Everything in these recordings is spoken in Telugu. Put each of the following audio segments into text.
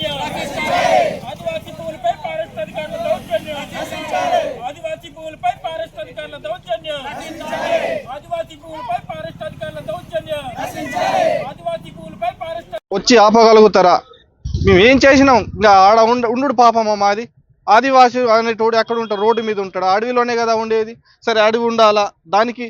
దౌర్జన్యం ఆదివాసీ భూములపై ఫారెస్ట్ అధికారుల దౌర్జన్యం. ఆదివాసీ భూములపై ఫారెస్ట్ అధికారుల దౌర్జన్యం. ఆదివాసీ భూములపై ఫారెస్ట్ అధికారుల దౌర్జన్యం. ఆదివాసీ భూములపై ఫారెస్ట్ వచ్చి ఆపగలుగుతారా? మేము ఏం చేసినాం? ఇంకా ఆడ ఉండ ఉండు పాపమ్మ మాది? ఆదివాసి అనేటోడు ఎక్కడ ఉంటాడు? రోడ్డు మీద ఉంటాడు. అడవిలోనే కదా ఉండేది. సరే అడవి ఉండాలా? దానికి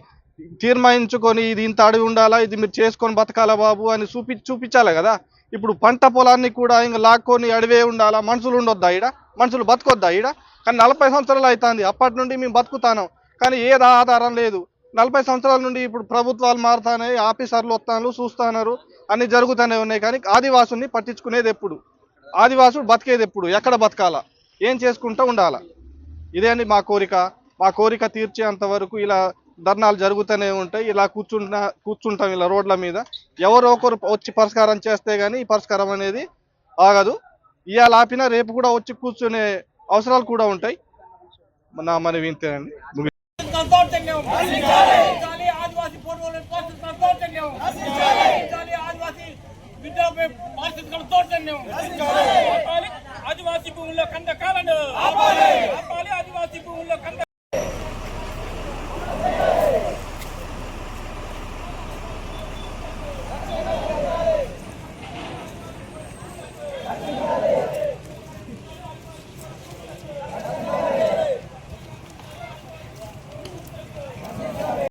తీర్మానించుకొని ఇది ఇంత అడవి ఉండాలా? ఇది మీరు చేసుకొని బతకాలా బాబు అని చూపి చూపించాలి కదా? ఇప్పుడు పంట పొలాన్ని కూడా ఇంకా లాక్కొని అడవే ఉండాలా? మనుషులు ఉండొద్దా ఈడ? మనుషులు బతకొద్దా ఈడ? కానీ నలభై సంవత్సరాలు అవుతుంది అప్పటి నుండి మేము బతుకుతాను. కానీ ఏది ఆధారం లేదు. నలభై సంవత్సరాల నుండి ఇప్పుడు ప్రభుత్వాలు మారుతాయి ఆఫీసర్లు వస్తాను చూస్తున్నారు. అన్ని జరుగుతూనే ఉన్నాయి. కానీ ఆదివాసుని పట్టించుకునేది ఎప్పుడు? ఆదివాసుడు బతికేది ఎప్పుడు? ఎక్కడ బతకాలా? ఏం చేసుకుంటూ ఉండాలా? ఇదే అండి మా కోరిక. మా కోరిక తీర్చేంత వరకు ఇలా ధర్నాలు జరుగుతూనే ఉంటాయి. ఇలా కూర్చుంటా కూర్చుంటాం ఇలా రోడ్ల మీద. ఎవరో ఒకరు వచ్చి పరిష్కారం చేస్తే కానీ ఈ పరిష్కారం అనేది ఆగదు. ఇవాళ ఆపినా రేపు కూడా వచ్చి కూర్చునే అవసరాలు కూడా ఉంటాయి. నా మరి వింతేనండి ఆదివాసీ